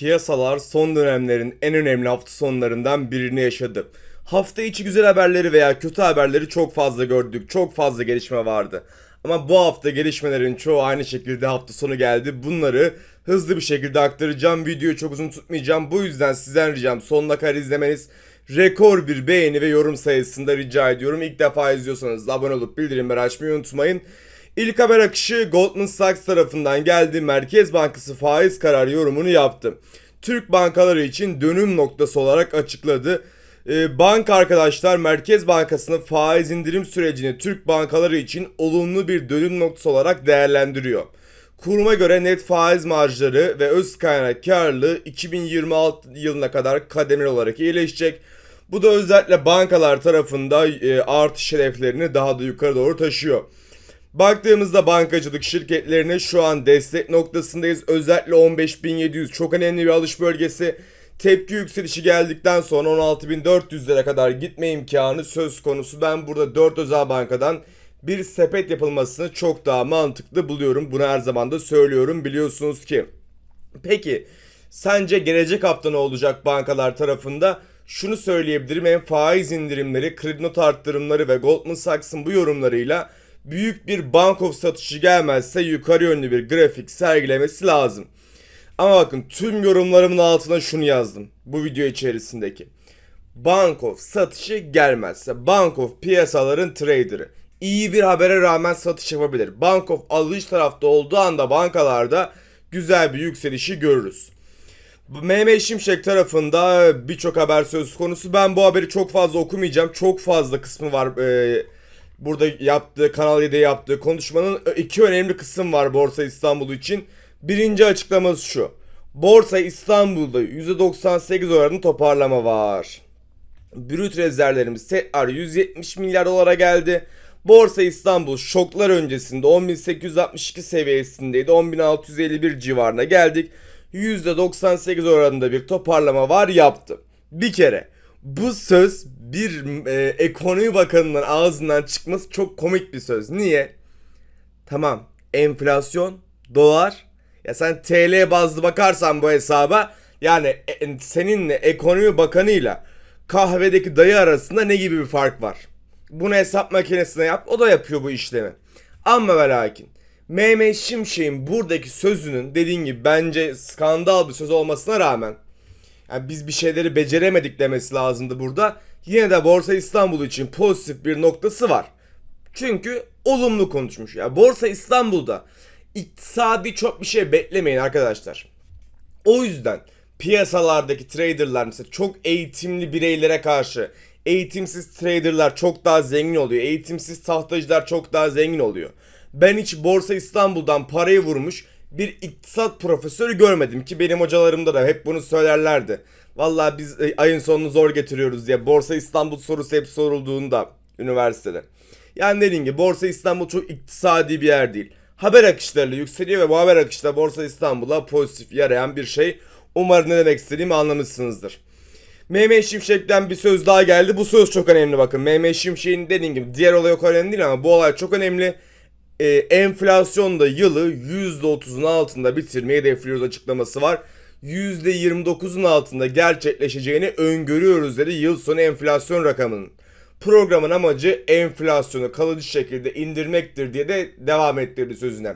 Piyasalar son dönemlerin en önemli hafta sonlarından birini yaşadı. Hafta içi güzel haberleri veya kötü haberleri çok fazla gördük. Çok fazla gelişme vardı. Ama bu hafta gelişmelerin çoğu aynı şekilde hafta sonu geldi. Bunları hızlı bir şekilde aktaracağım. Videoyu çok uzun tutmayacağım. Bu yüzden sizden ricam sonuna kadar izlemeniz. Rekor bir beğeni ve yorum sayısında rica ediyorum. İlk defa izliyorsanız abone olup bildirimleri açmayı unutmayın. İlk haber akışı Goldman Sachs tarafından geldi. Merkez Bankası faiz kararı yorumunu yaptı. Türk bankaları için dönüm noktası olarak açıkladı. Ee, banka arkadaşlar Merkez Bankası'nın faiz indirim sürecini Türk bankaları için olumlu bir dönüm noktası olarak değerlendiriyor. Kuruma göre net faiz marjları ve öz kaynak karlılığı 2026 yılına kadar kademeli olarak iyileşecek. Bu da özellikle bankalar tarafında e, artış hedeflerini daha da yukarı doğru taşıyor. Baktığımızda bankacılık şirketlerine şu an destek noktasındayız. Özellikle 15.700 çok önemli bir alış bölgesi. Tepki yükselişi geldikten sonra 16.400'lere kadar gitme imkanı söz konusu. Ben burada 4 özel bankadan bir sepet yapılmasını çok daha mantıklı buluyorum. Bunu her zaman da söylüyorum biliyorsunuz ki. Peki sence gelecek hafta ne olacak bankalar tarafında? Şunu söyleyebilirim hem faiz indirimleri, kredi not arttırımları ve Goldman Sachs'ın bu yorumlarıyla büyük bir bankof satışı gelmezse yukarı yönlü bir grafik sergilemesi lazım. Ama bakın tüm yorumlarımın altına şunu yazdım bu video içerisindeki. Bankof satışı gelmezse Bankof piyasaların traderı. İyi bir habere rağmen satış yapabilir. Bankof alış tarafta olduğu anda bankalarda güzel bir yükselişi görürüz. Mehmet Şimşek tarafında birçok haber söz konusu. Ben bu haberi çok fazla okumayacağım. Çok fazla kısmı var. Ee, burada yaptığı, Kanal 7'de yaptığı konuşmanın iki önemli kısım var Borsa İstanbul için. Birinci açıklaması şu. Borsa İstanbul'da %98 oranında toparlama var. Brüt rezervlerimiz tekrar 170 milyar dolara geldi. Borsa İstanbul şoklar öncesinde 10.862 seviyesindeydi. 10.651 civarına geldik. %98 oranında bir toparlama var yaptı. Bir kere bu söz bir e, ekonomi bakanının ağzından çıkması çok komik bir söz. Niye? Tamam enflasyon, dolar. Ya sen TL bazlı bakarsan bu hesaba yani e, seninle ekonomi bakanıyla kahvedeki dayı arasında ne gibi bir fark var? Bunu hesap makinesine yap o da yapıyor bu işlemi. Ama ve lakin Mehmet Şimşek'in buradaki sözünün dediğin gibi bence skandal bir söz olmasına rağmen yani biz bir şeyleri beceremedik demesi lazımdı burada. Yine de Borsa İstanbul için pozitif bir noktası var. Çünkü olumlu konuşmuş. Ya Borsa İstanbul'da iktisadi çok bir şey beklemeyin arkadaşlar. O yüzden piyasalardaki traderlar mesela çok eğitimli bireylere karşı eğitimsiz traderlar çok daha zengin oluyor. Eğitimsiz tahtacılar çok daha zengin oluyor. Ben hiç Borsa İstanbul'dan parayı vurmuş bir iktisat profesörü görmedim ki benim hocalarımda da hep bunu söylerlerdi. Vallahi biz e, ayın sonunu zor getiriyoruz diye Borsa İstanbul sorusu hep sorulduğunda üniversitede. Yani dediğim gibi Borsa İstanbul çok iktisadi bir yer değil. Haber akışlarıyla yükseliyor ve bu haber akışları Borsa İstanbul'a pozitif yarayan bir şey. Umarım ne demek istediğimi anlamışsınızdır. Mehmet Şimşek'ten bir söz daha geldi. Bu söz çok önemli bakın. Mehmet Şimşek'in dediğim gibi diğer olay kadar önemli değil ama bu olay çok önemli. Ee, enflasyonda yılı %30'un altında bitirmeyi hedefliyoruz açıklaması var. %29'un altında gerçekleşeceğini öngörüyoruz dedi yıl sonu enflasyon rakamının. Programın amacı enflasyonu kalıcı şekilde indirmektir diye de devam ettirdi sözüne.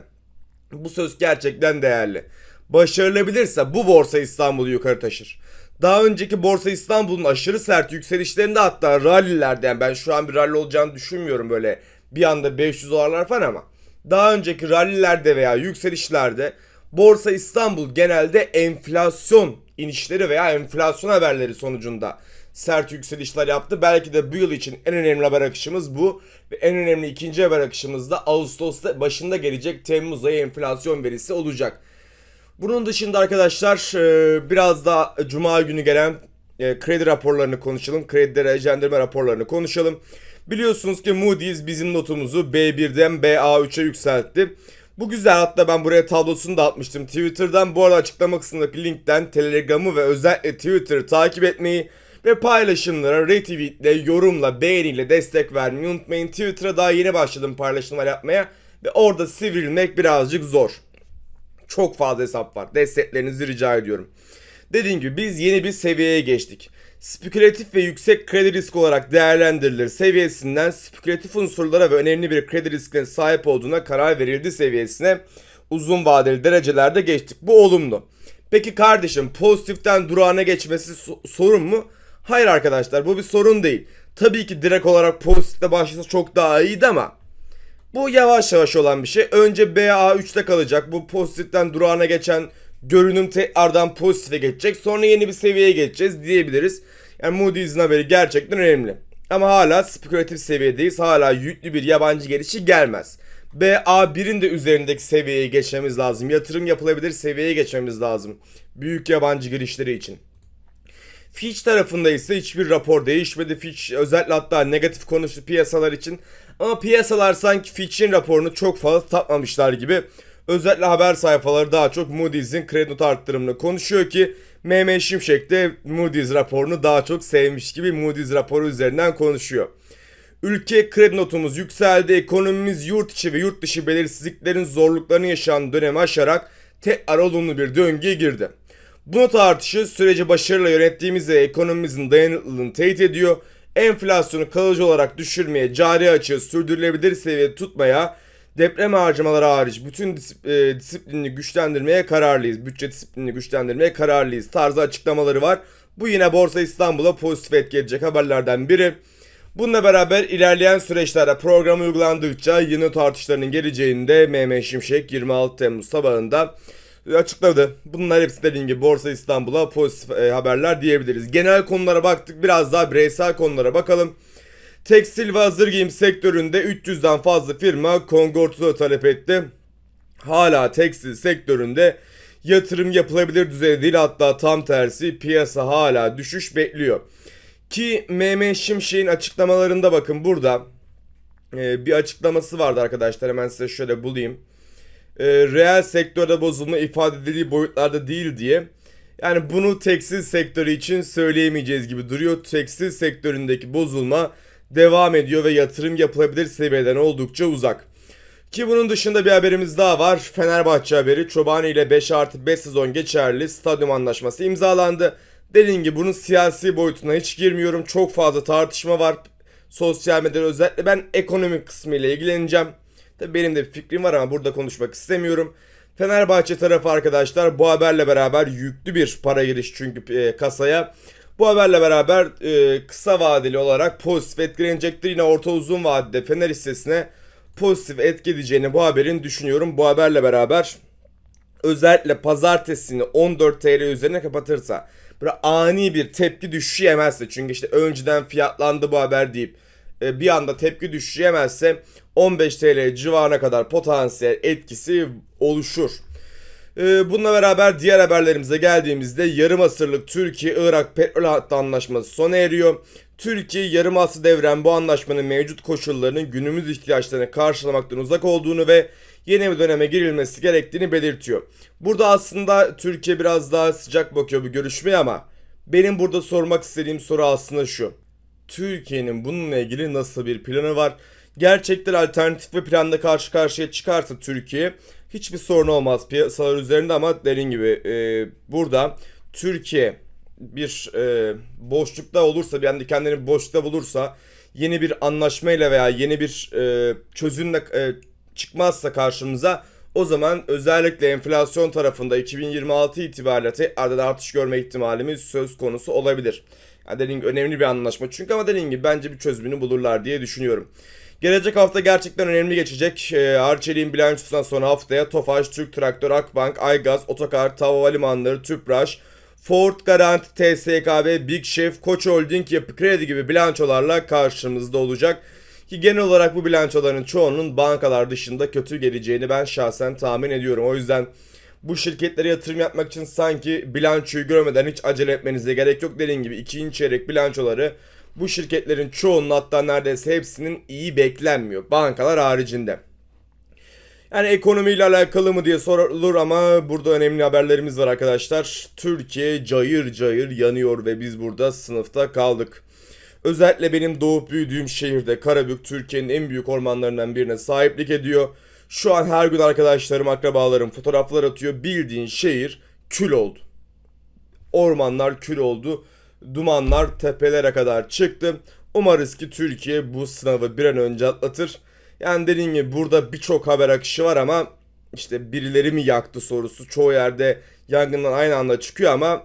Bu söz gerçekten değerli. Başarılabilirse bu borsa İstanbul'u yukarı taşır. Daha önceki Borsa İstanbul'un aşırı sert yükselişlerinde hatta rallilerde yani ben şu an bir rally olacağını düşünmüyorum böyle bir anda 500 dolarlar falan ama daha önceki rallilerde veya yükselişlerde Borsa İstanbul genelde enflasyon inişleri veya enflasyon haberleri sonucunda sert yükselişler yaptı. Belki de bu yıl için en önemli haber akışımız bu. Ve en önemli ikinci haber akışımız da Ağustos'ta başında gelecek Temmuz ayı enflasyon verisi olacak. Bunun dışında arkadaşlar e, biraz da Cuma günü gelen e, kredi raporlarını konuşalım. Kredi derecelendirme raporlarını konuşalım. Biliyorsunuz ki Moody's bizim notumuzu B1'den BA3'e yükseltti. Bu güzel hatta ben buraya tablosunu da atmıştım Twitter'dan. Bu arada açıklama kısmındaki linkten Telegram'ı ve özellikle Twitter'ı takip etmeyi ve paylaşımlara retweetle, yorumla, beğeniyle destek vermeyi unutmayın. Twitter'a daha yeni başladım paylaşımlar yapmaya ve orada sivrilmek birazcık zor. Çok fazla hesap var. Desteklerinizi rica ediyorum. Dediğim gibi biz yeni bir seviyeye geçtik. Spekülatif ve yüksek kredi riski olarak değerlendirilir seviyesinden spekülatif unsurlara ve önemli bir kredi riskine sahip olduğuna karar verildi seviyesine uzun vadeli derecelerde geçtik. Bu olumlu. Peki kardeşim pozitiften durağına geçmesi so- sorun mu? Hayır arkadaşlar bu bir sorun değil. Tabii ki direkt olarak pozitifte başlasa çok daha iyiydi ama bu yavaş yavaş olan bir şey. Önce BA3'te kalacak. Bu pozitiften durağına geçen görünüm tekrardan pozitife geçecek. Sonra yeni bir seviyeye geçeceğiz diyebiliriz. Yani Moody's'in haberi gerçekten önemli. Ama hala spekülatif seviyedeyiz. Hala yüklü bir yabancı gelişi gelmez. BA1'in de üzerindeki seviyeye geçmemiz lazım. Yatırım yapılabilir seviyeye geçmemiz lazım. Büyük yabancı girişleri için. Fitch tarafında ise hiçbir rapor değişmedi. Fitch özellikle hatta negatif konuştu piyasalar için. Ama piyasalar sanki Fitch'in raporunu çok fazla tatmamışlar gibi. Özellikle haber sayfaları daha çok Moody's'in kredi notu arttırımını konuşuyor ki Mehmet Şimşek de Moody's raporunu daha çok sevmiş gibi Moody's raporu üzerinden konuşuyor. Ülke kredi notumuz yükseldi. Ekonomimiz yurt içi ve yurt dışı belirsizliklerin zorluklarını yaşayan dönemi aşarak tekrar olumlu bir döngüye girdi. Bu not artışı süreci başarıyla yönettiğimiz ve ekonomimizin dayanıklılığını teyit ediyor. Enflasyonu kalıcı olarak düşürmeye, cari açığı sürdürülebilir seviyede tutmaya, deprem harcamaları hariç bütün e, disiplinini güçlendirmeye kararlıyız. Bütçe disiplinini güçlendirmeye kararlıyız tarzı açıklamaları var. Bu yine Borsa İstanbul'a pozitif etki edecek haberlerden biri. Bununla beraber ilerleyen süreçlerde program uygulandıkça yeni tartışlarının geleceğini de Mehmet Şimşek 26 Temmuz sabahında açıkladı. Bunlar hepsi dediğim gibi Borsa İstanbul'a pozitif e, haberler diyebiliriz. Genel konulara baktık biraz daha bireysel konulara bakalım. Tekstil ve hazır giyim sektöründe 300'den fazla firma kongortuda talep etti. Hala tekstil sektöründe yatırım yapılabilir düzeyde değil hatta tam tersi piyasa hala düşüş bekliyor. Ki Mehmet Şimşek'in açıklamalarında bakın burada e, bir açıklaması vardı arkadaşlar hemen size şöyle bulayım. E, reel sektörde bozulma ifade edildiği boyutlarda değil diye. Yani bunu tekstil sektörü için söyleyemeyeceğiz gibi duruyor. Tekstil sektöründeki bozulma devam ediyor ve yatırım yapılabilir seviyeden oldukça uzak. Ki bunun dışında bir haberimiz daha var. Fenerbahçe haberi. Çobani ile 5 artı 5 sezon geçerli stadyum anlaşması imzalandı. Dediğim gibi bunun siyasi boyutuna hiç girmiyorum. Çok fazla tartışma var. Sosyal medyada özellikle ben ekonomik kısmı ile ilgileneceğim. Tabii benim de bir fikrim var ama burada konuşmak istemiyorum. Fenerbahçe tarafı arkadaşlar bu haberle beraber yüklü bir para giriş çünkü e, kasaya. Bu haberle beraber e, kısa vadeli olarak pozitif etkilenecektir. Yine orta uzun vadede Fener hissesine pozitif etki edeceğini bu haberin düşünüyorum. Bu haberle beraber özellikle pazartesini 14 TL üzerine kapatırsa böyle ani bir tepki düşüşü yemezse çünkü işte önceden fiyatlandı bu haber deyip e, bir anda tepki düşüşü yemezse 15 TL civarına kadar potansiyel etkisi oluşur. E, Bununla beraber diğer haberlerimize geldiğimizde yarım asırlık Türkiye-Irak petrol hattı anlaşması sona eriyor. Türkiye yarım asır devren bu anlaşmanın mevcut koşullarının günümüz ihtiyaçlarını karşılamaktan uzak olduğunu ve yeni bir döneme girilmesi gerektiğini belirtiyor. Burada aslında Türkiye biraz daha sıcak bakıyor bu görüşmeye ama benim burada sormak istediğim soru aslında şu. Türkiye'nin bununla ilgili nasıl bir planı var? Gerçekten alternatif bir planda karşı karşıya çıkarsa Türkiye hiçbir sorun olmaz piyasalar üzerinde ama dediğim gibi e, burada Türkiye bir e, boşlukta olursa anda kendini boşlukta bulursa yeni bir anlaşmayla veya yeni bir e, çözümle e, çıkmazsa karşımıza o zaman özellikle enflasyon tarafında 2026 itibariyle tekrardan artış görme ihtimalimiz söz konusu olabilir. Yani dediğim gibi önemli bir anlaşma çünkü ama dediğim gibi bence bir çözümünü bulurlar diye düşünüyorum. Gelecek hafta gerçekten önemli geçecek. E, Arçelik'in bilançosundan sonra haftaya Tofaş, Türk Traktör, Akbank, Aygaz, Otokar, Tava Havalimanları, Tüpraş, Ford Garanti, TSKB, Big Chef, Koç Holding, Yapı Kredi gibi bilançolarla karşımızda olacak. Ki genel olarak bu bilançoların çoğunun bankalar dışında kötü geleceğini ben şahsen tahmin ediyorum. O yüzden bu şirketlere yatırım yapmak için sanki bilançoyu görmeden hiç acele etmenize gerek yok. Dediğim gibi ikinci çeyrek bilançoları bu şirketlerin çoğunun hatta neredeyse hepsinin iyi beklenmiyor. Bankalar haricinde. Yani ekonomiyle alakalı mı diye sorulur ama burada önemli haberlerimiz var arkadaşlar. Türkiye cayır cayır yanıyor ve biz burada sınıfta kaldık. Özellikle benim doğup büyüdüğüm şehirde Karabük Türkiye'nin en büyük ormanlarından birine sahiplik ediyor. Şu an her gün arkadaşlarım, akrabalarım fotoğraflar atıyor. Bildiğin şehir kül oldu. ormanlar kül oldu. Dumanlar tepelere kadar çıktı. Umarız ki Türkiye bu sınavı bir an önce atlatır. Yani dediğim gibi burada birçok haber akışı var ama işte birileri mi yaktı sorusu çoğu yerde yangından aynı anda çıkıyor ama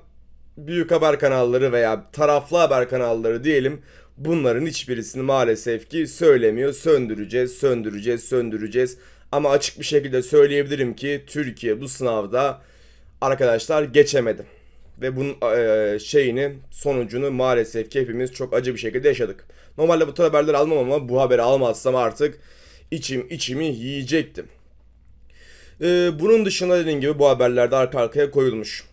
büyük haber kanalları veya taraflı haber kanalları diyelim bunların hiçbirisini maalesef ki söylemiyor. Söndüreceğiz, söndüreceğiz, söndüreceğiz. Ama açık bir şekilde söyleyebilirim ki Türkiye bu sınavda arkadaşlar geçemedi. Ve bunun eee, şeyini, sonucunu maalesef ki hepimiz çok acı bir şekilde yaşadık. Normalde bu tür haberleri almam ama bu haberi almazsam artık içim içimi yiyecektim. Ee, bunun dışında dediğim gibi bu haberlerde arka arkaya koyulmuş.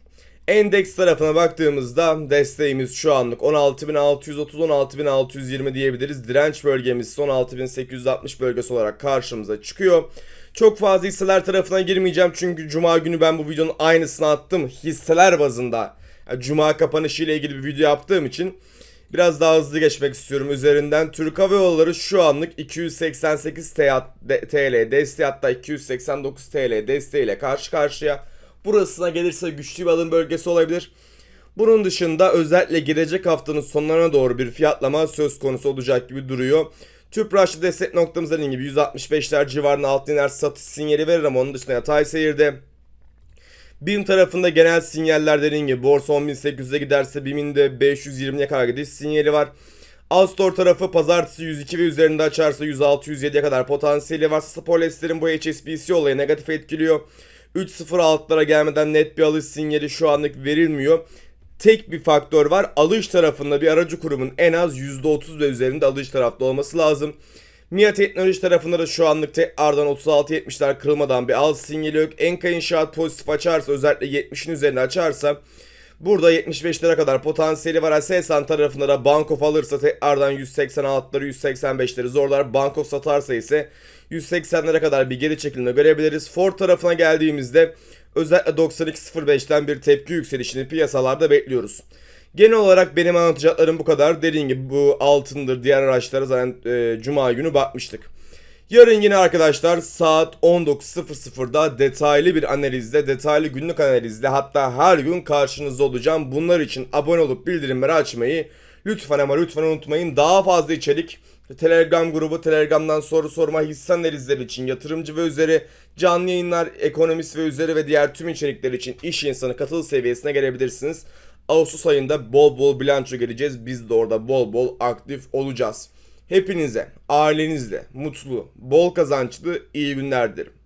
Endeks tarafına baktığımızda desteğimiz şu anlık 16.630-16.620 diyebiliriz. Direnç bölgemiz ise 16.860 bölgesi olarak karşımıza çıkıyor. Çok fazla hisseler tarafına girmeyeceğim çünkü cuma günü ben bu videonun aynısını attım hisseler bazında. Yani cuma kapanışı ile ilgili bir video yaptığım için biraz daha hızlı geçmek istiyorum üzerinden. Türk Hava Yolları şu anlık 288 TL desteği hatta 289 TL desteğiyle karşı karşıya. Burasına gelirse güçlü bir alım bölgesi olabilir. Bunun dışında özellikle gelecek haftanın sonlarına doğru bir fiyatlama söz konusu olacak gibi duruyor. Tüpraş'ta destek noktamız dediğim gibi 165'ler civarında alt iner satış sinyali verir ama onun dışında yatay seyirde. BİM tarafında genel sinyaller dediğim gibi borsa 10.800'e giderse BİM'in de 520'ye kadar gidiş sinyali var. Alstor tarafı pazartesi 102 ve üzerinde açarsa 106-107'ye kadar potansiyeli var. Spolester'in bu HSBC olayı negatif etkiliyor. 3.0 altlara gelmeden net bir alış sinyali şu anlık verilmiyor. Tek bir faktör var. Alış tarafında bir aracı kurumun en az %30 ve üzerinde alış tarafta olması lazım. MIA Teknoloji tarafında da şu anlık tekrardan 36-70'ler kırılmadan bir al sinyali yok. Enka İnşaat pozitif açarsa özellikle 70'in üzerine açarsa burada 75'lere kadar potansiyeli var. Aselsan tarafında da Bankof alırsa tekrardan 186'ları 185'leri zorlar. Bankof satarsa ise 180'lere kadar bir geri çekilme görebiliriz. Ford tarafına geldiğimizde özellikle 92.05'ten bir tepki yükselişini piyasalarda bekliyoruz. Genel olarak benim anlatacaklarım bu kadar. Dediğim gibi bu altındır diğer araçlara zaten e, cuma günü bakmıştık. Yarın yine arkadaşlar saat 19.00'da detaylı bir analizle, detaylı günlük analizle hatta her gün karşınızda olacağım. Bunlar için abone olup bildirimleri açmayı lütfen ama lütfen unutmayın. Daha fazla içerik Telegram grubu, Telegram'dan soru sorma, hisse analizleri için yatırımcı ve üzeri canlı yayınlar, ekonomist ve üzeri ve diğer tüm içerikler için iş insanı katıl seviyesine gelebilirsiniz. Ağustos ayında bol bol bilanço geleceğiz. Biz de orada bol bol aktif olacağız. Hepinize, ailenizle mutlu, bol kazançlı iyi günler dilerim.